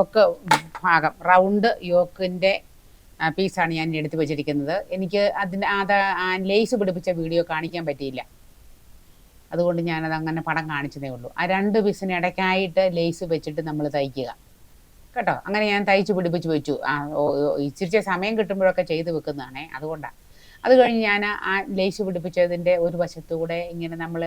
Yoke ഭാഗം round യോക്കിന്റെ പീസാണ് ഞാൻ എടുത്ത് വെച്ചിരിക്കുന്നത്. എനിക്ക് അതിന് അത് ലേസ് പിടിപ്പിച്ച വീഡിയോ കാണിക്കാൻ പറ്റിയില്ല. അതുകൊണ്ട് ഞാനത് അങ്ങനെ പടം കാണിച്ചതേ ഉള്ളൂ. ആ രണ്ട് പീസിന് ഇടയ്ക്കായിട്ട് ലേസ് വെച്ചിട്ട് നമ്മൾ തയ്ക്കുക. കേട്ടോ? അങ്ങനെ ഞാൻ തയ്ച്ച് പിടിപ്പിച്ച് വെച്ചു. ആ ഓ- ഓ- ഇച്ചിരി സമയം കിട്ടുമ്പോഴൊക്കെ ചെയ്ത് വെക്കുന്നതാണേ അതുകൊണ്ടാണ് അത് കഴിഞ്ഞ് ഞാൻ ആ ലേസ് പിടിപ്പിച്ചതിന്റെ ഒരു വശത്തൂടെ ഇങ്ങനെ നമ്മൾ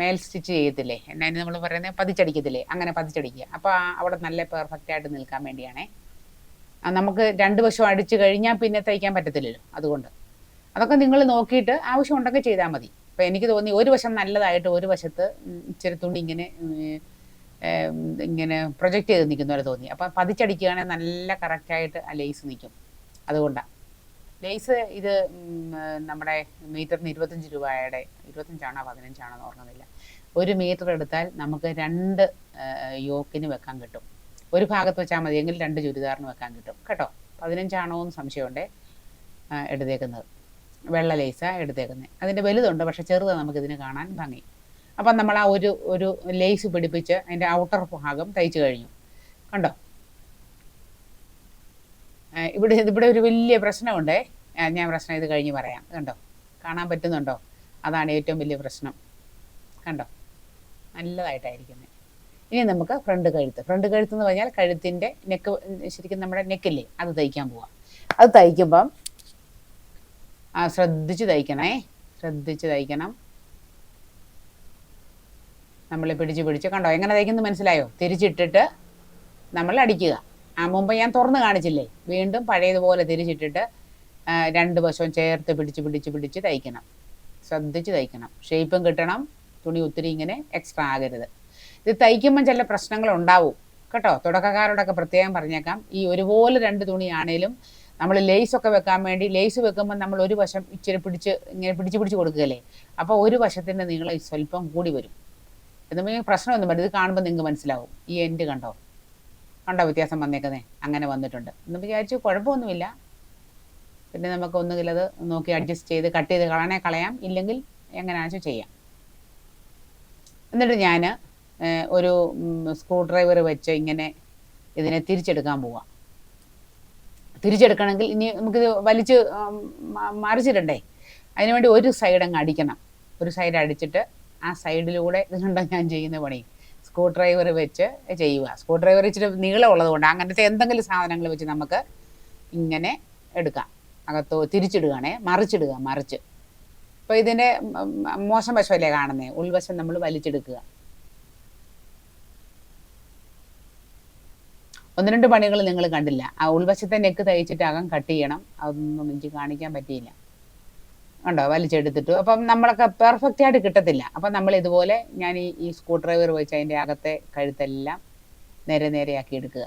മേൽ സ്റ്റിച്ച് ചെയ്യത്തില്ലേ? എന്നാ നമ്മൾ പറയുന്നത് പതിച്ചടിക്കത്തില്ലേ? അങ്ങനെ പതിച്ചടിക്കുക. അപ്പോൾ അവിടെ നല്ല പെർഫെക്റ്റ് ആയിട്ട് നിൽക്കാൻ വേണ്ടിയാണേ. നമുക്ക് രണ്ട് വശം അടിച്ചു കഴിഞ്ഞാൽ പിന്നെ തയ്ക്കാൻ പറ്റത്തില്ലല്ലോ അതുകൊണ്ട്. അതൊക്കെ നിങ്ങൾ നോക്കിയിട്ട് ആവശ്യം ഉണ്ടെങ്കിൽ ചെയ്താൽ മതി. അപ്പോൾ എനിക്ക് തോന്നി ഒരു വശം നല്ലതായിട്ട് ഒരു വശത്ത് ഇച്ചിരി തുണി ഇങ്ങനെ ഇങ്ങനെ പ്രൊജക്റ്റ് ചെയ്ത് നിൽക്കുന്ന പോലെ തോന്നി. അപ്പം പതിച്ചടിക്കുകയാണെങ്കിൽ നല്ല കറക്റ്റായിട്ട് ആ ലേസ് നിൽക്കും. അതുകൊണ്ടാണ് ലേസ് ഇത് നമ്മുടെ മീറ്ററിന് ഇരുപത്തഞ്ച് രൂപയുടെ ഇരുപത്തഞ്ചാണോ പതിനഞ്ചാണോ എന്ന് ഓർമ്മയില്ല. ഒരു മീറ്റർ എടുത്താൽ നമുക്ക് രണ്ട് യോക്കിന് വെക്കാൻ കിട്ടും. ഒരു ഭാഗത്ത് വെച്ചാൽ മതി എങ്കിൽ രണ്ട് ചുരിദാറിന് വെക്കാൻ കിട്ടും. കേട്ടോ? പതിനഞ്ചാണോ എന്ന് സംശയമുണ്ട് എടുത്തേക്കുന്നത്. വെള്ള ലേസാണ് എടുത്തേക്കുന്നത്. അതിന്റെ വലുതുണ്ട് പക്ഷെ ചെറുതാണ് നമുക്കിതിന് കാണാൻ ഭംഗി. അപ്പം നമ്മൾ ആ ഒരു ഒരു ലേസ് പിടിപ്പിച്ച് അതിന്റെ ഔട്ടർ ഭാഗം തയ്ച്ചു കഴിഞ്ഞു. കണ്ടോ? ഇവിടെ ഇവിടെ ഒരു വലിയ പ്രശ്നമുണ്ട്. ഞാൻ പ്രശ്നം ഇത് കഴിഞ്ഞ് പറയാം. കണ്ടോ? കാണാൻ പറ്റുന്നുണ്ടോ? അതാണ് ഏറ്റവും വലിയ പ്രശ്നം. കണ്ടോ? നല്ലതായിട്ടായിരിക്കുന്നത് ഇനി നമുക്ക് ഫ്രണ്ട് കഴുത്ത്. ഫ്രണ്ട് കഴുത്ത് എന്ന് പറഞ്ഞാൽ കഴുത്തിന്റെ നെക്ക് ശരിക്കും നമ്മുടെ നെക്കില്ലേ? അത് തയ്ക്കാൻ പോവാം. അത് തയ്ക്കുമ്പം ശ്രദ്ധിച്ച് തയ്ക്കണേ. ശ്രദ്ധിച്ച് തയ്ക്കണം. നമ്മൾ പിടിച്ച് പിടിച്ച്. കണ്ടോ? എങ്ങനെ തയ്ക്കുന്നത് മനസ്സിലായോ? തിരിച്ചിട്ടിട്ട് നമ്മൾ അടിക്കുക. ആ മുമ്പ് ഞാൻ തുറന്ന് കാണിച്ചില്ലേ? വീണ്ടും പഴയതുപോലെ തിരിച്ചിട്ടിട്ട് രണ്ട് വശവും ചേർത്ത് പിടിച്ച് പിടിച്ച് പിടിച്ച് തയ്ക്കണം. ശ്രദ്ധിച്ച് തയ്ക്കണം. ഷേപ്പും കിട്ടണം. തുണി ഒത്തിരി ഇങ്ങനെ എക്സ്ട്രാ ആകരുത്. ഇത് തയ്ക്കുമ്പം ചില പ്രശ്നങ്ങൾ ഉണ്ടാവും കേട്ടോ? തുടക്കക്കാരോടൊക്കെ പ്രത്യേകം പറഞ്ഞേക്കാം. ഈ ഒരുപോലെ രണ്ട് തുണിയാണേലും നമ്മൾ ലേസ് ഒക്കെ വെക്കാൻ വേണ്ടി ലേസ് വെക്കുമ്പോൾ നമ്മൾ ഒരു വശം ഇച്ചിരി പിടിച്ച് ഇങ്ങനെ പിടിച്ച് പിടിച്ച് കൊടുക്കുകയല്ലേ? അപ്പോൾ ഒരു വശത്തിന്റെ നീളം സ്വല്പം കൂടി വരും. എന്നുണ്ടെങ്കിൽ പ്രശ്നമൊന്നും വരും ഇത് കാണുമ്പോൾ നിങ്ങൾക്ക് മനസ്സിലാവും. ഈ എൻഡ് കണ്ടോ? കണ്ടോ വ്യത്യാസം വന്നേക്കുന്നേ? അങ്ങനെ വന്നിട്ടുണ്ട്. എന്ന് വിചാരിച്ചു കുഴപ്പമൊന്നുമില്ല. പിന്നെ നമുക്ക് ഒന്നുകിൽ അത് നോക്കി അഡ്ജസ്റ്റ് ചെയ്ത് കട്ട് ചെയ്ത് കളയണേ കളയാം. ഇല്ലെങ്കിൽ എങ്ങനെയാണെന്ന് വെച്ചാൽ ചെയ്യാം. എന്നിട്ട് ഞാൻ ഒരു സ്ക്രൂ ഡ്രൈവർ വെച്ച് ഇങ്ങനെ ഇതിനെ തിരിച്ചെടുക്കാൻ പോവാം. തിരിച്ചെടുക്കണമെങ്കിൽ ഇനി നമുക്കിത് വലിച്ച് മറിച്ചിടണ്ടേ? അതിനുവേണ്ടി ഒരു സൈഡ് അങ്ങ് അടിക്കണം. ഒരു സൈഡ് അടിച്ചിട്ട് ആ സൈഡിലൂടെ ഇത് ഞാൻ ചെയ്യുന്ന പണി. സ്ക്രൂ ഡ്രൈവർ വെച്ച് ചെയ്യുക. സ്ക്രൂ ഡ്രൈവർ ഇച്ചിരി നീളമുള്ളത് കൊണ്ട് അങ്ങനത്തെ എന്തെങ്കിലും സാധനങ്ങൾ വെച്ച് നമുക്ക് ഇങ്ങനെ എടുക്കാം. അകത്തോ തിരിച്ചിടുകയാണേ മറിച്ചിടുക മറിച്ച്. അപ്പോൾ ഇതിന്റെ മോശം വശമല്ലേ കാണുന്നത് ഉൾവശം നമ്മൾ വലിച്ചെടുക്കുക. ഒന്ന് രണ്ട് പണികൾ നിങ്ങൾ കണ്ടില്ല. ആ ഉൾവശത്തെ നെക്ക് തയ്ച്ചിട്ട് അകം കട്ട് ചെയ്യണം. അതൊന്നും എനിക്ക് കാണിക്കാൻ പറ്റിയില്ല. ഉണ്ടോ? വലിച്ചെടുത്തിട്ടു. അപ്പം നമ്മളൊക്കെ പെർഫെക്റ്റ് ആയിട്ട് കിട്ടത്തില്ല. അപ്പം നമ്മൾ ഇതുപോലെ ഞാൻ ഈ ഈ സ്ക്രൂ ഡ്രൈവർ വെച്ച് അതിന്റെ അകത്തെ കഴുത്തെല്ലാം നേരെ നേരെയാക്കി എടുക്കുക.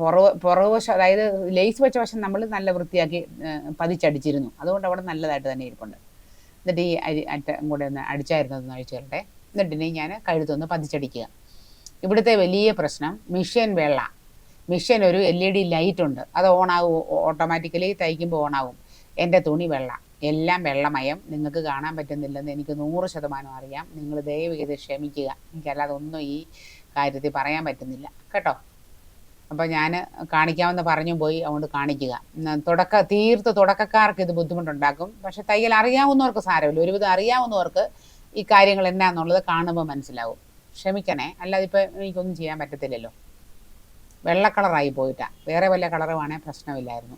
പുറവ് പുറകു വശം അതായത് ലേസ് വെച്ച വശം നമ്മൾ നല്ല വൃത്തിയാക്കി പതിച്ചടിച്ചിരുന്നു. അതുകൊണ്ട് അവിടെ നല്ലതായിട്ട് തന്നെ ഇരിപ്പുണ്ട്. എന്നിട്ട് ഈ അരി അറ്റം കൂടെ ഒന്ന് അടിച്ചായിരുന്നതൊന്ന് അഴിച്ചു തരട്ടെ എന്നിട്ട് ഇനി ഞാൻ കഴുത്തൊന്ന് പതിച്ചടിക്കുക. ഇവിടുത്തെ വലിയ പ്രശ്നം മിഷ്യൻ വെള്ള. മിഷ്യൻ ഒരു എൽ ഇ ഡി ലൈറ്റ് ഉണ്ട് അത് ഓണാകും ഓട്ടോമാറ്റിക്കലി തയ്ക്കുമ്പോൾ ഓണാകും എന്റെ തുണി വെള്ള എല്ലാം വെള്ളമയം. നിങ്ങൾക്ക് കാണാൻ പറ്റുന്നില്ലെന്ന് എനിക്ക് നൂറ് ശതമാനം അറിയാം. നിങ്ങൾ ദയവ് ചെയ്ത് ക്ഷമിക്കുക. എനിക്കല്ലാതെ ഒന്നും ഈ കാര്യത്തിൽ പറയാൻ പറ്റുന്നില്ല. കേട്ടോ? അപ്പോൾ ഞാൻ കാണിക്കാമെന്ന് പറഞ്ഞു പോയി അതുകൊണ്ട് കാണിക്കുക. തുടക്ക തീർത്ത് തുടക്കക്കാർക്ക് ഇത് ബുദ്ധിമുട്ടുണ്ടാക്കും. പക്ഷെ തയ്യൽ അറിയാവുന്നവർക്ക് സാരമില്ല. ഒരുവിധം അറിയാവുന്നവർക്ക് ഈ കാര്യങ്ങൾ എന്നാന്നുള്ളത് കാണുമ്പോൾ മനസ്സിലാവും. ക്ഷമിക്കണേ. അല്ലാതെ ഇപ്പോൾ എനിക്കൊന്നും ചെയ്യാൻ പറ്റത്തില്ലല്ലോ. വെള്ള കളറായി പോയിട്ടാ. വേറെ വല്ല കളറുവാണെങ്കിൽ പ്രശ്നമില്ലായിരുന്നു.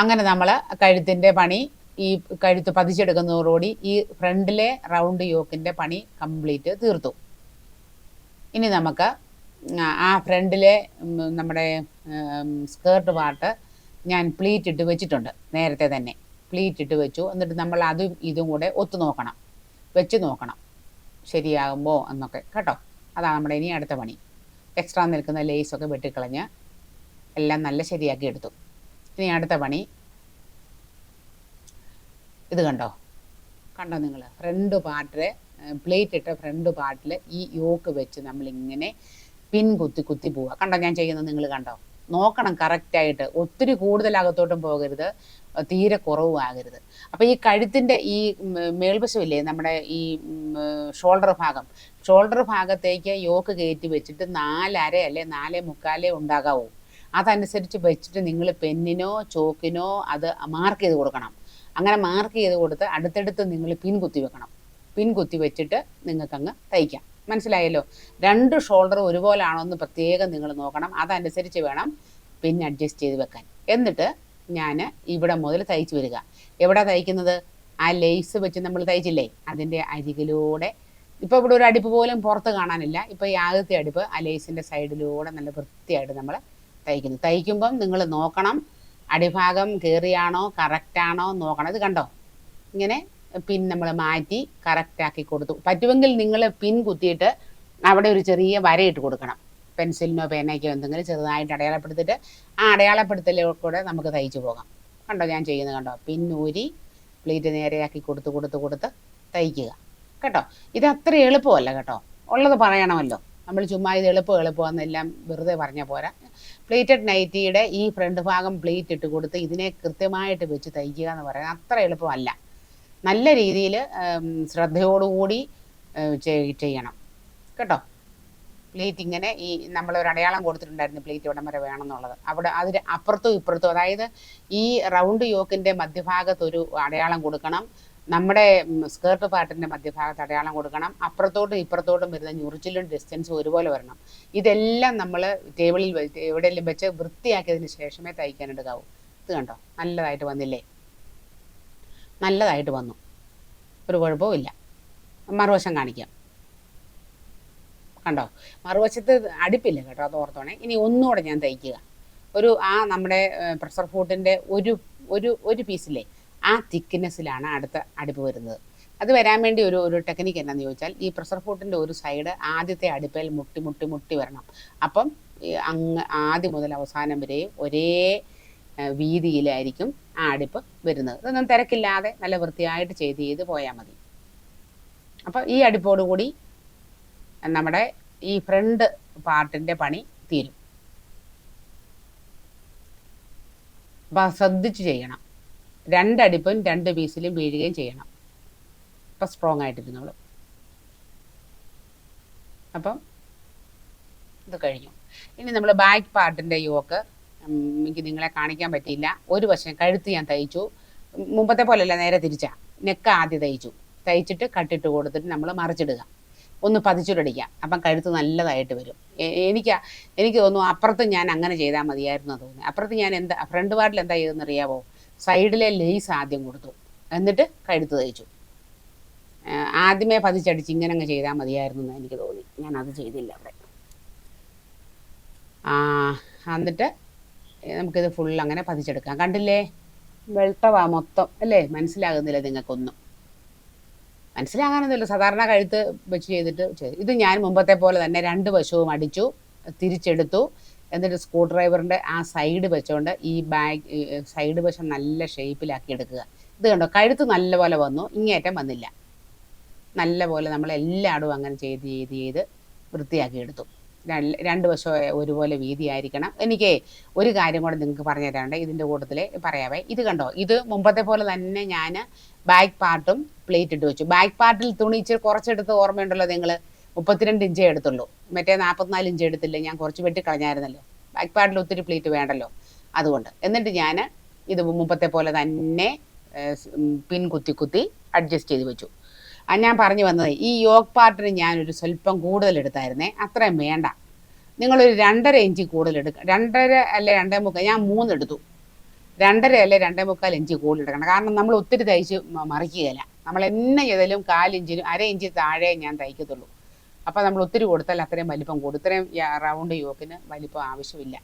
അങ്ങനെ നമ്മൾ കഴുത്തിന്റെ പണി ഈ കഴുത്ത് പതിച്ചെടുക്കുന്നതോടുകൂടി ഈ ഫ്രണ്ടിലെ റൗണ്ട് യോക്കിന്റെ പണി കംപ്ലീറ്റ് തീർത്തു. ഇനി നമുക്ക് ആ ഫ്രണ്ടിലെ നമ്മുടെ സ്കേർട്ട് പാർട്ട് ഞാൻ പ്ലീറ്റ് ഇട്ട് വെച്ചിട്ടുണ്ട് നേരത്തെ തന്നെ. പ്ലീറ്റ് ഇട്ട് വെച്ചു. എന്നിട്ട് നമ്മൾ അതും ഇതും കൂടെ ഒത്തു നോക്കണം. വെച്ച് നോക്കണം. ശരിയാകുമ്പോൾ എന്നൊക്കെ. കേട്ടോ? അതാണ് നമ്മുടെ ഇനി അടുത്ത പണി. എക്സ്ട്രാ നിൽക്കുന്ന ലേസൊക്കെ വെട്ടിക്കളഞ്ഞ് എല്ലാം നല്ല ശരിയാക്കി എടുത്തു. ഇനി അടുത്ത പണി. ഇത് കണ്ടോ? കണ്ടോ നിങ്ങൾ ഫ്രണ്ട് പാർട്ടിൽ പ്ലേറ്റ് ഇട്ട ഫ്രണ്ട് പാർട്ടിൽ ഈ യോക്ക് വെച്ച് നമ്മളിങ്ങനെ പിൻ കുത്തി കുത്തി പോവുക കണ്ടോ ഞാൻ ചെയ്യുന്നത് നിങ്ങൾ കണ്ടോ? നോക്കണം കറക്റ്റായിട്ട്. ഒത്തിരി കൂടുതൽ അകത്തോട്ടും പോകരുത്. തീരെ കുറവും ആകരുത് അപ്പോൾ ഈ കഴുത്തിന്റെ ഈ മേൽവശമില്ലേ നമ്മുടെ ഈ ഷോൾഡർ ഭാഗം. ഷോൾഡർ ഭാഗത്തേക്ക് യോക്ക് കയറ്റി വെച്ചിട്ട് നാലര അല്ലെ നാലേ മുക്കാലേ ഉണ്ടാകാവൂ. അതനുസരിച്ച് വെച്ചിട്ട് നിങ്ങൾ പെന്നിനോ ചോക്കിനോ അത് മാർക്ക് ചെയ്ത് കൊടുക്കണം. അങ്ങനെ മാർക്ക് ചെയ്ത് കൊടുത്ത് അടുത്തടുത്ത് നിങ്ങൾ പിൻ കുത്തി വെക്കണം. പിൻ കുത്തി വെച്ചിട്ട് നിങ്ങൾക്കങ്ങ് തയ്ക്കാം. മനസ്സിലായല്ലോ? രണ്ട് ഷോൾഡർ ഒരുപോലാണോ എന്ന് പ്രത്യേകം നിങ്ങൾ നോക്കണം. അതനുസരിച്ച് വേണം പിന്നെ അഡ്ജസ്റ്റ് ചെയ്ത് വെക്കാൻ. എന്നിട്ട് ഞാൻ ഇവിടെ മുതൽ തയ്ച്ച് വരിക. എവിടെ തയ്ക്കുന്നത്? ആ ലേസ് വെച്ച് നമ്മൾ തയ്ച്ചില്ലേ? അതിന്റെ അരികിലൂടെ. ഇപ്പോൾ ഇവിടെ ഒരു അടുപ്പ് പോലും പുറത്ത് കാണാനില്ല. ഇപ്പോൾ ഈ ആദ്യത്തെ അടുപ്പ് ആ ലേസിന്റെ സൈഡിലൂടെ നല്ല വൃത്തിയായിട്ട് നമ്മൾ തയ്ക്കുന്നു. തയ്ക്കുമ്പം നിങ്ങൾ നോക്കണം അടിഭാഗം കയറിയാണോ കറക്റ്റാണോ നോക്കണം. ഇത് കണ്ടോ? ഇങ്ങനെ പിൻ നമ്മൾ മാറ്റി കറക്റ്റാക്കി കൊടുത്തു. പറ്റുമെങ്കിൽ നിങ്ങൾ പിൻ കുത്തിയിട്ട് അവിടെ ഒരു ചെറിയ വരയിട്ട് കൊടുക്കണം. പെൻസിലിനോ പേനയ്ക്കോ എന്തെങ്കിലും ചെറുതായിട്ട് അടയാളപ്പെടുത്തിയിട്ട് ആ അടയാളപ്പെടുത്തലൂടെ നമുക്ക് തയ്ച്ചു പോകാം. കണ്ടോ? ഞാൻ ചെയ്യുന്നത് കണ്ടോ? പിന്നൂരി പ്ലേറ്റ് നേരെയാക്കി കൊടുത്ത് കൊടുത്ത് കൊടുത്ത് തയ്ക്കുക. കേട്ടോ? ഇത് അത്ര എളുപ്പമല്ല കേട്ടോ. ഉള്ളത് പറയണമല്ലോ. നമ്മൾ ചുമ്മാ ഇത് എളുപ്പം എളുപ്പമെന്നെല്ലാം വെറുതെ പറഞ്ഞ പോരാ. പ്ലീറ്റഡ് നൈറ്റിയുടെ ഈ ഫ്രണ്ട് ഭാഗം പ്ലീറ്റ് ഇട്ട് കൊടുത്ത് ഇതിനെ കൃത്യമായിട്ട് വെച്ച് തയ്ക്കുക എന്ന് പറയുന്നത് അത്ര എളുപ്പമല്ല. നല്ല രീതിയിൽ ശ്രദ്ധയോടുകൂടി ചെയ്യണം. കേട്ടോ? പ്ലേറ്റ് ഇങ്ങനെ ഈ നമ്മൾ ഒരു അടയാളം കൊടുത്തിട്ടുണ്ടായിരുന്നു പ്ലേറ്റ് ഇവിടം വരെ വേണം എന്നുള്ളത് അവിടെ അതിന് അപ്പുറത്തും ഇപ്പുറത്തും അതായത് ഈ റൗണ്ട് യോക്കിന്റെ മധ്യഭാഗത്ത് ഒരു അടയാളം കൊടുക്കണം. നമ്മുടെ സ്കേർട്ട് പാർട്ടിന്റെ മധ്യഭാഗത്ത് അടയാളം കൊടുക്കണം. അപ്പുറത്തോട്ടും ഇപ്പുറത്തോട്ടും വരുന്ന ഞുറിച്ചിലും ഡിസ്റ്റൻസും ഒരുപോലെ വരണം. ഇതെല്ലാം നമ്മൾ ടേബിളിൽ എവിടെയെങ്കിലും വെച്ച് വൃത്തിയാക്കിയതിന് ശേഷമേ തയ്ക്കാൻ എടുക്കാവൂ ഇത് കണ്ടോ? നല്ലതായിട്ട് വന്നില്ലേ? നല്ലതായിട്ട് വന്നു. ഒരു കുഴപ്പവും ഇല്ല മറുവശം കാണിക്കാം. കണ്ടോ? മറുവശത്ത് അടുപ്പില്ല കേട്ടോ അത് ഓർത്തോണേ. ഇനി ഒന്നുകൂടെ ഞാൻ തയ്ക്കുക. ഒരു ആ നമ്മുടെ പ്രഷർ ഫുഡിന്റെ ഒരു ഒരു ഒരു പീസിലെ ആ തിക്നെസ്സിലാണ് അടുത്ത അടുപ്പ് വരുന്നത്. അത് വരാൻ വേണ്ടി ഒരു ഒരു ടെക്നിക്ക് എന്താണെന്ന് ചോദിച്ചാൽ ഈ പ്രഷർ ഫുഡിന്റെ ഒരു സൈഡ് ആദ്യത്തെ അടുപ്പിൽ മുട്ടി മുട്ടി മുട്ടി വരണം. അപ്പം അങ്ങ് ആദ്യം മുതൽ അവസാനം വരെയും ഒരേ വീതിയിലായിരിക്കും ആ അടുപ്പ് വരുന്നത്. ഇതൊന്നും തിരക്കില്ലാതെ നല്ല വൃത്തിയായിട്ട് ചെയ്ത് ചെയ്ത് പോയാൽ മതി. അപ്പോൾ ഈ അടുപ്പോടുകൂടി നമ്മുടെ ഈ ഫ്രണ്ട് പാർട്ടിന്റെ പണി തീരും. അപ്പം ശ്രദ്ധിച്ച് ചെയ്യണം. രണ്ടടിപ്പും രണ്ട് പീസിലും വീഴുകയും ചെയ്യണം. അപ്പം സ്ട്രോങ് ആയിട്ടിരുന്നോളൂ. അപ്പം ഇത് കഴിഞ്ഞു. ഇനി നമ്മൾ ബാക്ക് പാർട്ടിന്റെ യോക്ക് എനിക്ക് നിങ്ങളെ കാണിക്കാൻ പറ്റിയില്ല. ഒരു വശം കഴുത്ത് ഞാൻ തയ്ച്ചു. മുമ്പത്തെ പോലെയല്ല നേരെ തിരിച്ചാ. നെക്ക് ആദ്യം തയ്ച്ചു. തയ്ച്ചിട്ട് കട്ടിട്ട് കൊടുത്തിട്ട് നമ്മൾ മറിച്ചിടുക. ഒന്ന് പതിച്ചുരടിക്കാം. അപ്പം കഴുത്ത് നല്ലതായിട്ട് വരും. എനിക്ക് എനിക്ക് തോന്നുന്നു അപ്പുറത്ത് ഞാൻ അങ്ങനെ ചെയ്താൽ മതിയായിരുന്നു തോന്നുന്നു. അപ്പുറത്ത് ഞാൻ എന്താ ഫ്രണ്ട് പാർട്ടിൽ എന്താ ചെയ്തെന്ന് അറിയാവോ സൈഡിലെ ലേസ് ആദ്യം കൊടുത്തു. എന്നിട്ട് കഴുത്ത് തയ്ച്ചു ആദ്യമേ പതിച്ചടിച്ച് ഇങ്ങനെ അങ്ങ് ചെയ്താൽ മതിയായിരുന്നു എന്ന് എനിക്ക് തോന്നി. ഞാൻ അത് ചെയ്തില്ല അവിടെ. എന്നിട്ട് നമുക്കിത് ഫുൾ അങ്ങനെ പതിച്ചെടുക്കാം. കണ്ടില്ലേ? വെളുത്തവാ മൊത്തം. അല്ലേ? മനസ്സിലാകുന്നില്ല നിങ്ങൾക്കൊന്നും. മനസ്സിലാകാനൊന്നുമില്ല. സാധാരണ കഴുത്ത് വെച്ച് ചെയ്തിട്ട് ചെയ്തു. ഇത് ഞാൻ മുമ്പത്തെ പോലെ തന്നെ രണ്ട് വശവും അടിച്ചു തിരിച്ചെടുത്തു. എന്നിട്ട് സ്ക്രൂ ഡ്രൈവറിന്റെ ആ സൈഡ് വെച്ചുകൊണ്ട് ഈ ബാഗ് സൈഡ് വശം നല്ല ഷേപ്പിലാക്കി എടുക്കുക. ഇത് കണ്ടോ? കഴുത്ത് നല്ലപോലെ വന്നു. ഇങ്ങേറ്റം വന്നില്ല. നല്ലപോലെ നമ്മൾ എല്ലായിടവും അങ്ങനെ ചെയ്ത് ചെയ്ത് ചെയ്ത് വൃത്തിയാക്കി എടുത്തു. രണ്ട് വശവും ഒരുപോലെ വീതിയായിരിക്കണം. എനിക്ക് ഒരു കാര്യം കൂടെ നിങ്ങൾക്ക് പറഞ്ഞു തരാണ്ട് ഇതിന്റെ കൂട്ടത്തിൽ പറയാവേ. ഇത് കണ്ടോ? ഇത് മുമ്പത്തെ പോലെ തന്നെ ഞാൻ ബാക്ക് പാർട്ടും പ്ലേറ്റ് ഇട്ട് വെച്ചു. ബാക്ക് പാർട്ടിൽ തുണി ഇച്ചിരി കുറച്ചെടുത്ത് ഓർമ്മയുണ്ടല്ലോ നിങ്ങൾ മുപ്പത്തിരണ്ട് ഇഞ്ചേ എടുത്തുള്ളൂ. മറ്റേ നാൽപ്പത്തിനാല് ഇഞ്ച് എടുത്തില്ല? ഞാൻ കുറച്ച് വെട്ടി വെട്ടിക്കളഞ്ഞായിരുന്നല്ലോ ബാക്ക് പാർട്ടിൽ ഒത്തിരി പ്ലേറ്റ് വേണ്ടല്ലോ. അതുകൊണ്ട്. എന്നിട്ട് ഞാൻ ഇത് മുമ്പത്തെ പോലെ തന്നെ പിൻ കുത്തി കുത്തി അഡ്ജസ്റ്റ് ചെയ്ത് വെച്ചു. ആ ഞാൻ പറഞ്ഞു വന്നത് ഈ യോഗ് പാർട്ടിന് ഞാനൊരു സ്വല്പം കൂടുതൽ എടുത്തായിരുന്നേ. അത്രയും വേണ്ട. നിങ്ങളൊരു രണ്ടര ഇഞ്ച് കൂടുതൽ എടുക്കുക രണ്ടര അല്ലെ രണ്ടേ മുക്കാൽ ഞാൻ മൂന്നെടുത്തു രണ്ടര അല്ലെ രണ്ടേ മുക്കാൽ ഇഞ്ച് കൂടുതൽ എടുക്കണം. കാരണം നമ്മൾ ഒത്തിരി തയ്ച്ച് മറിക്കുകയില്ല. നമ്മൾ എന്നെ ചെയ്താലും കാലിഞ്ചിനും അര ഇഞ്ച് താഴെ ഞാൻ തയ്ക്കത്തുള്ളൂ. അപ്പോൾ നമ്മൾ ഒത്തിരി കൊടുത്താൽ അത്രയും വലിപ്പം കൂടും. ഇത്രയും റൗണ്ട് യോക്കിന് വലിപ്പം ആവശ്യമില്ല.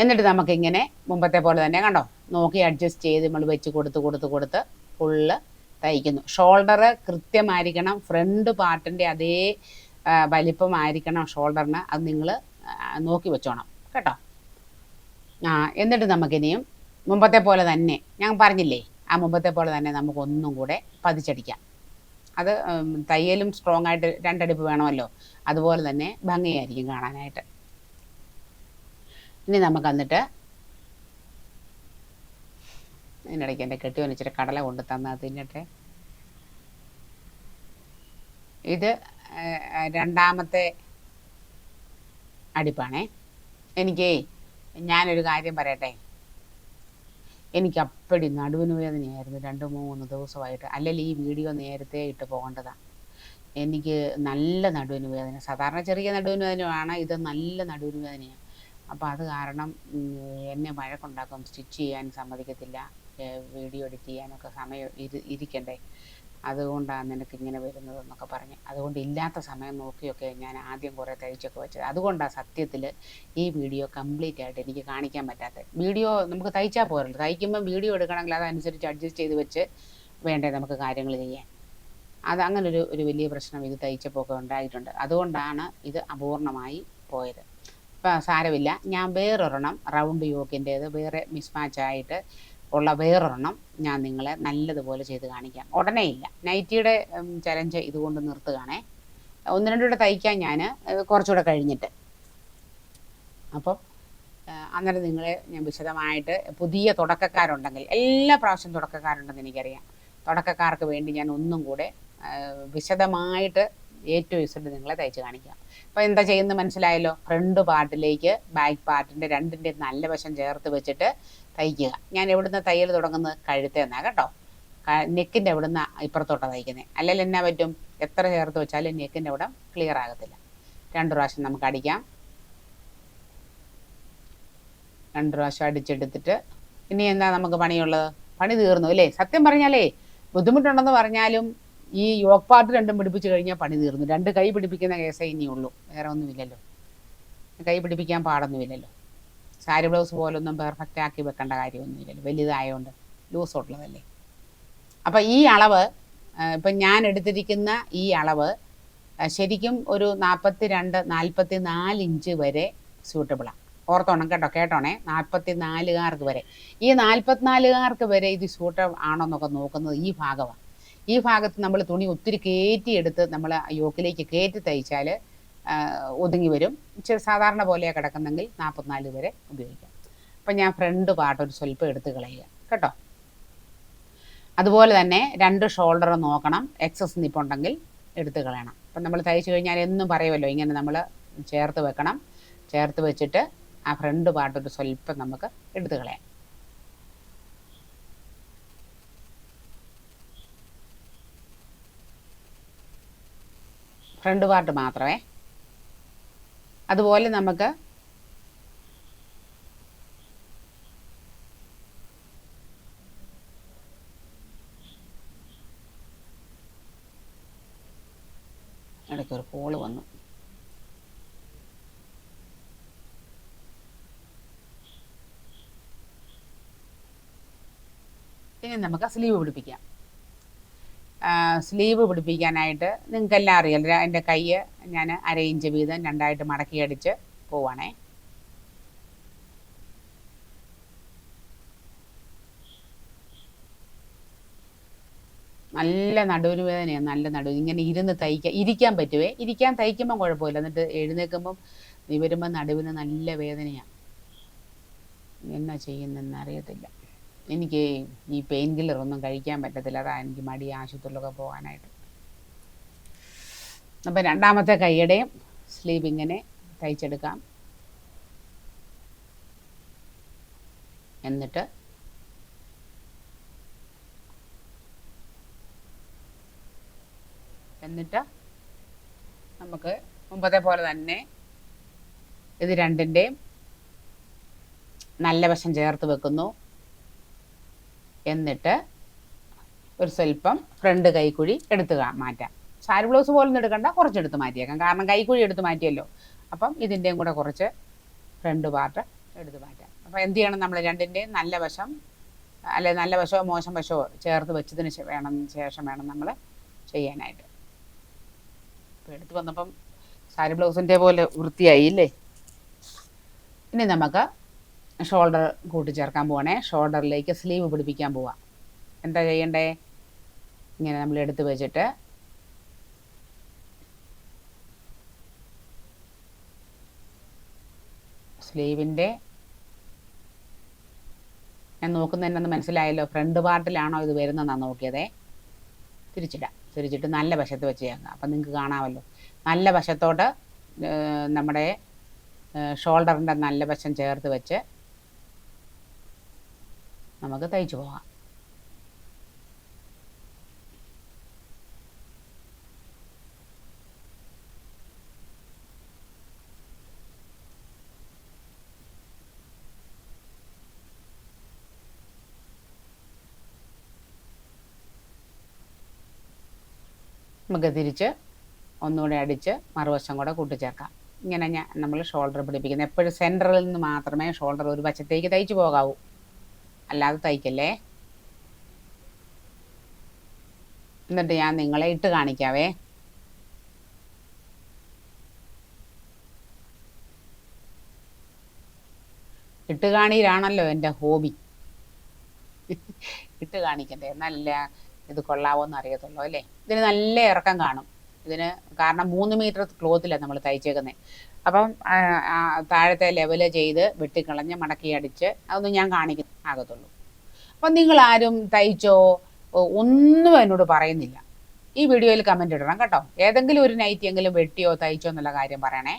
എന്നിട്ട് നമുക്കിങ്ങനെ മുമ്പത്തെ പോലെ തന്നെ കണ്ടോ? നോക്കി അഡ്ജസ്റ്റ് ചെയ്ത് നമ്മൾ വെച്ച് കൊടുത്ത് കൊടുത്ത് കൊടുത്ത് ഫുള്ള് തയ്ക്കുന്നു. ഷോൾഡർ കൃത്യമായിരിക്കണം ഫ്രണ്ട് പാർട്ടിന്റെ അതേ വലിപ്പമായിരിക്കണം ഷോൾഡറിന്. അത് നിങ്ങൾ നോക്കി വെച്ചോണം. കേട്ടോ? ആ എന്നിട്ട് നമുക്കിനിയും മുമ്പത്തെ പോലെ തന്നെ ഞാൻ പറഞ്ഞില്ലേ ആ മുമ്പത്തെ പോലെ തന്നെ നമുക്കൊന്നും കൂടെ പതിച്ചടിക്കാം. അത് തയ്യലും സ്ട്രോങ് ആയിട്ട് രണ്ടടിപ്പ് വേണമല്ലോ. അതുപോലെ തന്നെ ഭംഗിയായിരിക്കും കാണാനായിട്ട്. ഇനി നമുക്ക് എന്നിട്ട് ഇതിനിടയ്ക്ക് എന്റെ കെട്ടിയോന് ഇച്ചിരി കടല കൊണ്ട് തന്നാൽ തിന്നട്ടെ. ഇത് രണ്ടാമത്തെ അടിപ്പാണേ. എനിക്ക് ഞാനൊരു കാര്യം പറയട്ടെ. എനിക്ക് അപ്പടി നടുവിന് വേദനയായിരുന്നു രണ്ട് മൂന്ന് ദിവസമായിട്ട്. അല്ലെങ്കിൽ ഈ വീഡിയോ നേരത്തെ ഇട്ട് പോകേണ്ടതാണ് എനിക്ക് നല്ല നടുവിന് വേദന. സാധാരണ ചെറിയ നടുവിന് വേദനയാണ് ഇത് നല്ല നടുവിന് വേദനയാണ്. അപ്പോൾ അത് കാരണം എന്നെ വഴക്കുണ്ടാക്കും സ്റ്റിച്ച് ചെയ്യാൻ സമ്മതിക്കത്തില്ല. വീഡിയോ എഡിറ്റ് ചെയ്യാനൊക്കെ സമയം ഇരി ഇരിക്കണ്ടേ? അതുകൊണ്ടാണ് നിനക്ക് ഇങ്ങനെ വരുന്നതെന്നൊക്കെ പറഞ്ഞ്. അതുകൊണ്ട് ഇല്ലാത്ത സമയം നോക്കിയൊക്കെ ഞാൻ ആദ്യം കുറേ തയ്ച്ചൊക്കെ വെച്ചത്. അതുകൊണ്ടാണ് സത്യത്തിൽ ഈ വീഡിയോ കംപ്ലീറ്റ് ആയിട്ട് എനിക്ക് കാണിക്കാൻ പറ്റാത്തത്. വീഡിയോ നമുക്ക് തയ്ച്ചാൽ പോരല്ലോ. തയ്ക്കുമ്പോൾ വീഡിയോ എടുക്കണമെങ്കിൽ അതനുസരിച്ച് അഡ്ജസ്റ്റ് ചെയ്ത് വെച്ച് വേണ്ടേ നമുക്ക് കാര്യങ്ങൾ ചെയ്യാൻ. അത് അങ്ങനെ ഒരു വലിയ പ്രശ്നം ഇത് തയ്ച്ചപ്പോൾ ഒക്കെ ഉണ്ടായിട്ടുണ്ട്. അതുകൊണ്ടാണ് ഇത് അപൂർണമായി പോയത്. ഇപ്പം സാരമില്ല. ഞാൻ വേറൊരെണ്ണം റൗണ്ട് യോക്കിന്റേത് വേറെ മിസ്മാച്ച് ആയിട്ട് ഉള്ള വേറൊരെണ്ണം ഞാൻ നിങ്ങളെ നല്ലതുപോലെ ചെയ്ത് കാണിക്കാം. ഉടനെ ഇല്ല. നൈറ്റിയുടെ ചലഞ്ച് ഇതുകൊണ്ട് നിർത്തുകയാണേ. ഒന്ന് രണ്ടുകൂടെ തയ്ക്കാൻ ഞാൻ കുറച്ചുകൂടെ കഴിഞ്ഞിട്ട്. അപ്പം അന്നേരം നിങ്ങളെ ഞാൻ വിശദമായിട്ട് പുതിയ തുടക്കക്കാരുണ്ടെങ്കിൽ എല്ലാ പ്രാവശ്യം തുടക്കക്കാരുണ്ടെന്ന് എനിക്കറിയാം. തുടക്കക്കാർക്ക് വേണ്ടി ഞാൻ ഒന്നും കൂടെ വിശദമായിട്ട് എ ടു ഇസഡ് നിങ്ങളെ തയ്ച്ച് കാണിക്കാം. അപ്പോൾ എന്താ ചെയ്യുന്നത് മനസ്സിലായല്ലോ? ഫ്രണ്ട് പാർട്ടിലേക്ക് ബാക്ക് പാർട്ടിന്റെ രണ്ടിന്റെ നല്ല വശം ചേർത്ത് വെച്ചിട്ട് തയ്ക്കുക. ഞാൻ എവിടുന്ന് തയ്യൽ തുടങ്ങുന്നത്? കഴുത്തേന്നാ കേട്ടോ. നെക്കിന്റെ എവിടുന്ന് ഇപ്പുറത്തോട്ടാണ് തയ്ക്കുന്നത് അല്ലെങ്കിൽ എന്നാ പറ്റും? എത്ര ചേർത്ത് വെച്ചാലും നെക്കിന്റെ അവിടെ ക്ലിയർ ആകത്തില്ല. രണ്ട് പ്രാവശ്യം നമുക്ക് അടിക്കാം. രണ്ട് പ്രാവശ്യം അടിച്ചെടുത്തിട്ട് ഇനി എന്താ നമുക്ക് പണിയുള്ളത്? പണി തീർന്നു അല്ലേ? സത്യം പറഞ്ഞാലേ ബുദ്ധിമുട്ടുണ്ടെന്ന് പറഞ്ഞാലും ഈ യോഗ് പാർട്ട് രണ്ടും പിടിപ്പിച്ച് കഴിഞ്ഞാൽ പണി തീർന്നു. രണ്ട് കൈ പിടിപ്പിക്കുന്ന കേസേ ഇനിയുള്ളൂ. വേറെ ഒന്നുമില്ലല്ലോ. കൈ പിടിപ്പിക്കാൻ പാടൊന്നുമില്ലല്ലോ. സാരി ബ്ലൗസ് പോലൊന്നും പെർഫെക്റ്റ് ആക്കി വെക്കേണ്ട കാര്യമൊന്നുമില്ലല്ലോ. വലുതായതുകൊണ്ട് ലൂസ് ഉള്ളതല്ലേ. അപ്പം ഈ അളവ് ഇപ്പം ഞാൻ എടുത്തിരിക്കുന്ന ഈ അളവ് ശരിക്കും ഒരു നാൽപ്പത്തി രണ്ട് നാൽപ്പത്തി നാല് ഇഞ്ച് വരെ സ്യൂട്ടബിളാണ് ഓർത്തോണം കേട്ടോ കേട്ടോണേ? നാൽപ്പത്തി നാലുകാർക്ക് വരെ. ഈ നാൽപ്പത്തിനാലുകാർക്ക് വരെ ഇത് സ്യൂട്ടബിൾ ആണോ എന്നൊക്കെ നോക്കുന്നത് ഈ ഭാഗമാണ് ഈ ഭാഗത്ത് നമ്മൾ തുണി ഒത്തിരി കയറ്റിയെടുത്ത് നമ്മൾ യോക്കിലേക്ക് കയറ്റി തയ്ച്ചാൽ ഒതുങ്ങി വരും. ഇച്ചിരി സാധാരണ പോലെ കിടക്കുന്നെങ്കിൽ നാൽപ്പത്തിനാല് വരെ ഉപയോഗിക്കാം. അപ്പം ഞാൻ ഫ്രണ്ട് പാർട്ട് ഒരു സ്വല്പം എടുത്ത് കളയുക. കേട്ടോ? അതുപോലെ തന്നെ രണ്ട് ഷോൾഡർ നോക്കണം. എക്സസ് നിപ്പുണ്ടെങ്കിൽ എടുത്ത് കളയണം. അപ്പം നമ്മൾ തയ്ച്ചു കഴിഞ്ഞാൽ എന്നും പറയുമല്ലോ ഇങ്ങനെ നമ്മൾ ചേർത്ത് വെക്കണം. ചേർത്ത് വെച്ചിട്ട് ആ ഫ്രണ്ട് പാർട്ട് ഒരു സ്വല്പം നമുക്ക് എടുത്ത് കളയാം. ഫ്രണ്ട് പാർട്ട് മാത്രമേ. അതുപോലെ നമുക്ക് ഇടയ്ക്ക് ഒരു കോൾ വന്നു. ഇനി നമുക്ക് സ്ലീവ് പിടിപ്പിക്കാം. സ്ലീവ് പിടിപ്പിക്കാനായിട്ട് നിങ്ങൾക്കെല്ലാം അറിയാലോ. എന്റെ കൈ ഞാൻ അര ഇഞ്ച് വീതം രണ്ടായിട്ട് മടക്കി അടിച്ച് പോവാണേ. നല്ല നടുവിന് വേദനയാണ് നല്ല നടുവ് ഇങ്ങനെ ഇരുന്ന് തയ്ക്കാൻ ഇരിക്കാൻ പറ്റുവേ? ഇരിക്കാൻ തയ്ക്കുമ്പം കുഴപ്പമില്ല. എന്നിട്ട് എഴുന്നേൽക്കുമ്പം നിവരുമ്പോൾ നടുവിന് നല്ല വേദനയാണ് എന്നാ ചെയ്യുന്നതെന്ന് അറിയത്തില്ല. എനിക്ക് ഈ പെയിൻ കില്ലർ ഒന്നും കഴിക്കാൻ പറ്റത്തില്ല. അതാ എനിക്ക് മടി ആശുപത്രിയിലൊക്കെ പോകാനായിട്ട്. അപ്പം രണ്ടാമത്തെ കൈയുടെയും സ്ലീവ് ഇങ്ങനെ തയ്ച്ചെടുക്കാം. എന്നിട്ട് എന്നിട്ട് നമുക്ക് മുമ്പത്തെ പോലെ തന്നെ ഇത് രണ്ടിന്റെയും നല്ല വശം ചേർത്ത് വെക്കുന്നു. എന്നിട്ട് ഒരു സ്വല്പം ഫ്രണ്ട് കൈക്കുഴി എടുത്ത് മാറ്റാം. സാരി ബ്ലൗസ് പോലൊന്നും എടുക്കണ്ട കുറച്ചെടുത്ത് മാറ്റിയേക്കാം. കാരണം കൈക്കുഴി എടുത്ത് മാറ്റിയല്ലോ. അപ്പം ഇതിന്റെയും കൂടെ കുറച്ച് ഫ്രണ്ട് പാർട്ട് എടുത്ത് മാറ്റാം. അപ്പോൾ എന്ത് ചെയ്യണം നമ്മൾ രണ്ടിന്റെയും നല്ല വശം അല്ലെ നല്ല വശമോ മോശം വശമോ ചേർത്ത് വെച്ചതിന് വേണം ശേഷം വേണം നമ്മൾ ചെയ്യാനായിട്ട്. ഇപ്പോൾ എടുത്ത് വന്നപ്പം സാരി ബ്ലൗസിന്റെ പോലെ വൃത്തിയായി ഇല്ലേ ഇനി നമുക്ക് ഷോൾഡർ കൂട്ടിച്ചേർക്കാൻ പോവാണേ. ഷോൾഡറിലേക്ക് സ്ലീവ് പിടിപ്പിക്കാൻ പോവാം. എന്താ ചെയ്യണ്ടേ? ഇങ്ങനെ നമ്മൾ എടുത്തു വെച്ചിട്ട് സ്ലീവിന്റെ ഞാൻ നോക്കുന്നതിനൊന്ന് മനസ്സിലായല്ലോ? ഫ്രണ്ട് പാർട്ടിലാണോ ഇത് വരുന്നതെന്നാണ് നോക്കിയതേ. തിരിച്ചിടാം. തിരിച്ചിട്ട് നല്ല വശത്ത് വെച്ച് ചേർക്കാം. അപ്പം നിങ്ങൾക്ക് കാണാമല്ലോ. നല്ല വശത്തോട്ട് നമ്മുടെ ഷോൾഡറിന്റെ നല്ല വശം ചേർത്ത് വെച്ച് നമുക്ക് തയ്ച്ചു പോകാം നമുക്ക് തിരിച്ച് ഒന്നുകൂടെ അടിച്ച് മറുവശം കൂടെ കൂട്ടിച്ചേർക്കാം. ഇങ്ങനെ ഞാൻ നമ്മൾ ഷോൾഡർ പിടിപ്പിക്കുന്നത് എപ്പോഴും സെന്ററിൽ നിന്ന് മാത്രമേ ഷോൾഡർ ഒരു വശത്തേക്ക് തയ്ച്ചു പോകാവൂ. അല്ലാതെ തയ്ക്കല്ലേ? എന്നിട്ട് ഞാൻ നിങ്ങളെ ഇട്ട് കാണിക്കാവേ. ഇട്ട് കാണീരാണല്ലോ എന്റെ ഹോബി. ഇട്ട് കാണിക്കണ്ടേ? നല്ല ഇത് കൊള്ളാവോന്ന് അറിയത്തുള്ളൂ അല്ലേ? ഇതിന് നല്ല ഇറക്കം കാണും. ഇതിന് കാരണം മൂന്ന് മീറ്റർ ക്ലോത്തിലാണ് നമ്മൾ തയ്ച്ചേക്കുന്നത് അപ്പം താഴത്തെ ലെവൽ ചെയ്ത് വെട്ടിക്കളഞ്ഞ് മടക്കി അടിച്ച് അതൊന്നും ഞാൻ കാണിക്കുന്ന ആകത്തുള്ളൂ. അപ്പം നിങ്ങൾ ആരും തയ്ച്ചോ ഒന്നും എന്നോട് പറയുന്നില്ല. ഈ വീഡിയോയിൽ കമന്റ് ഇടണം കേട്ടോ. ഏതെങ്കിലും ഒരു നൈറ്റി എങ്കിലും വെട്ടിയോ തയ്ച്ചോ എന്നുള്ള കാര്യം പറയണേ.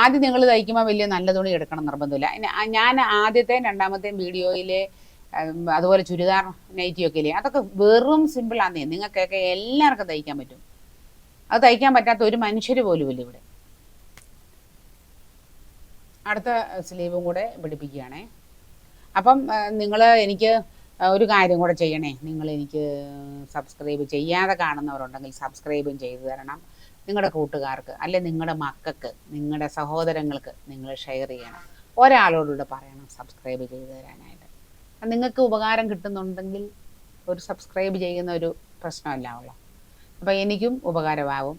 ആദ്യം നിങ്ങൾ തയ്ക്കുമ്പോൾ വലിയ നല്ല തുണി എടുക്കണം നിർബന്ധമില്ല. ഞാൻ ആദ്യത്തെയും രണ്ടാമത്തെയും വീഡിയോയിൽ അതുപോലെ ചുരിദാർ നൈറ്റിയൊക്കെ ഇല്ലേ അതൊക്കെ വെറും സിമ്പിളാന്നേ നിങ്ങൾക്കൊക്കെ എല്ലാവർക്കും തയ്ക്കാൻ പറ്റും. അത് തയ്ക്കാൻ പറ്റാത്ത ഒരു മനുഷ്യർ പോലും ഇല്ല ഇവിടെ. അടുത്ത സ്ലീവും കൂടെ പിടിപ്പിക്കുകയാണേ. അപ്പം നിങ്ങൾ എനിക്ക് ഒരു കാര്യം കൂടെ ചെയ്യണേ. നിങ്ങൾ എനിക്ക് സബ്സ്ക്രൈബ് ചെയ്യാതെ കാണുന്നവരുണ്ടെങ്കിൽ സബ്സ്ക്രൈബും ചെയ്തു തരണം. നിങ്ങളുടെ കൂട്ടുകാർക്ക് അല്ലെ നിങ്ങളുടെ മക്കൾക്ക് നിങ്ങളുടെ സഹോദരങ്ങൾക്ക് നിങ്ങൾ ഷെയർ ചെയ്യണം. ഒരാളോടുകൂടെ പറയണം സബ്സ്ക്രൈബ് ചെയ്തു തരാനായിട്ട്. നിങ്ങൾക്ക് ഉപകാരം കിട്ടുന്നുണ്ടെങ്കിൽ ഒരു സബ്സ്ക്രൈബ് ചെയ്യുന്ന ഒരു പ്രശ്നമല്ല ഉള്ളു. അപ്പോൾ എനിക്കും ഉപകാരമാവും.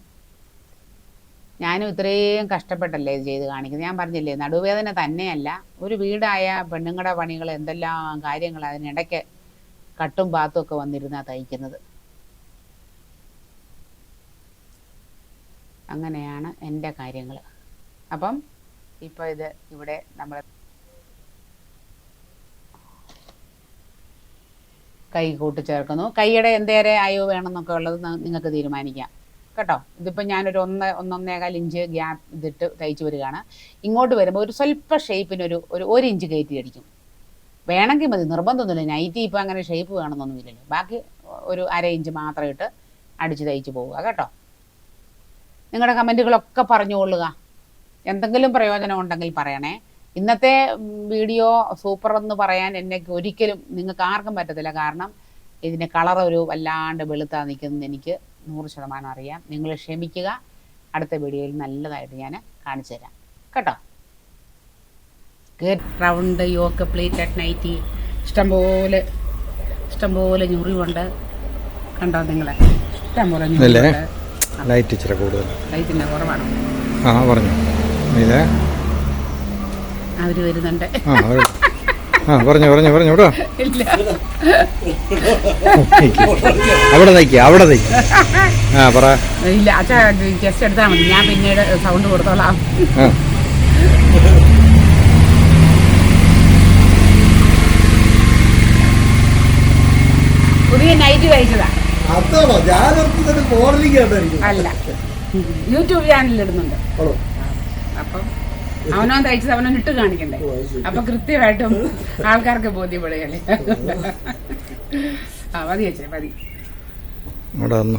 ഞാനും ഇത്രയും കഷ്ടപ്പെട്ടല്ലേ ഇത് ചെയ്ത് കാണിക്കുന്നത്? ഞാൻ പറഞ്ഞില്ലേ നടുവേദന തന്നെയല്ല. ഒരു വീടായ പെണ്ണുങ്ങളുടെ പണികൾ എന്തെല്ലാം കാര്യങ്ങൾ അതിനിടയ്ക്ക് കട്ടും പാത്തും ഒക്കെ വന്നിരുന്നാ തയ്ക്കുന്നത്. അങ്ങനെയാണ് എന്റെ കാര്യങ്ങൾ അപ്പം ഇപ്പോൾ ഇത് ഇവിടെ നമ്മൾ കൈ കൂട്ടിച്ചേർക്കുന്നു കൈയുടെ എന്തേരെ അയവ് വേണമെന്നൊക്കെ ഉള്ളത് നിങ്ങൾക്ക് തീരുമാനിക്കാം. കേട്ടോ? ഇതിപ്പോൾ ഞാനൊരു ഒന്ന് ഒന്നൊന്നേകാൽ ഇഞ്ച് ഗ്യാപ്പ് ഇതിട്ട് തയ്ച്ച് വരികയാണ്. ഇങ്ങോട്ട് വരുമ്പോൾ ഒരു സ്വല്പ ഷേപ്പിനൊരു ഒരു ഒരു ഇഞ്ച് കയറ്റി അടിക്കും. വേണമെങ്കിൽ മതി നിർബന്ധമൊന്നുമില്ല. നൈറ്റി ഇപ്പോൾ അങ്ങനെ ഷേപ്പ് വേണമെന്നൊന്നുമില്ലല്ലോ. ബാക്കി ഒരു അര ഇഞ്ച് മാത്രം ഇട്ട് അടിച്ച് തയ്ച്ച് പോവുക കേട്ടോ? നിങ്ങളുടെ കമന്റുകളൊക്കെ പറഞ്ഞുകൊള്ളുക. എന്തെങ്കിലും പ്രയോജനം ഉണ്ടെങ്കിൽ പറയണേ. ഇന്നത്തെ വീഡിയോ സൂപ്പർ എന്ന് പറയാൻ എന്നെ ഒരിക്കലും നിങ്ങൾക്ക് ആർക്കും പറ്റത്തില്ല. കാരണം ഇതിന്റെ കളർ ഒരു വല്ലാണ്ട് വെളുത്താ നിൽക്കുന്നത് എനിക്ക് നൂറ് ശതമാനം അറിയാം. നിങ്ങൾ ക്ഷമിക്കുക. അടുത്ത വീഡിയോയിൽ നല്ലതായിട്ട് ഞാൻ കാണിച്ചു തരാം. കേട്ടോ? Round yoke plate at nighty ഇഷ്ടംപോലെ ഇഷ്ടംപോലെ ഞുറിവുണ്ട്. കണ്ടോ നിങ്ങളെ? ഇഷ്ടംപോലെ ലൈറ്റ് ഇച്ചിരി കൂടുതൽ. ലൈറ്റിന്റെ കുറവാണോ. ആ പറഞ്ഞു. ഇതേ അവർ വരുന്നുണ്ട്. ആ പറഞ്ഞു പറഞ്ഞു പറഞ്ഞു ഇവിടെ ഇല്ല അവിടെ നയിക്കുക അവിടെ നയിക്കുക ആ പറ. ഇല്ല അച്ഛാ ജസ്റ്റ് എടുത്താൽ മതി. ഞാൻ പിന്നീട് സൗണ്ട് കൊടുത്തോളാം. പുതിയ നൈറ്റ് കഴിച്ചതാ. അതാണോ? ഞാൻ അല്ല. യൂട്യൂബ് ചാനലിൽ ഇടുന്നുണ്ട്? അപ്പം അവനോ തയ്ച്ചത് അവനോ ഇട്ട് കാണിക്കണ്ടേ. അപ്പൊ കൃത്യമായിട്ടും ആൾക്കാർക്ക് ബോധ്യപ്പെടുകയല്ലേ? ആ മതി ചേച്ചി മതി. വന്നു.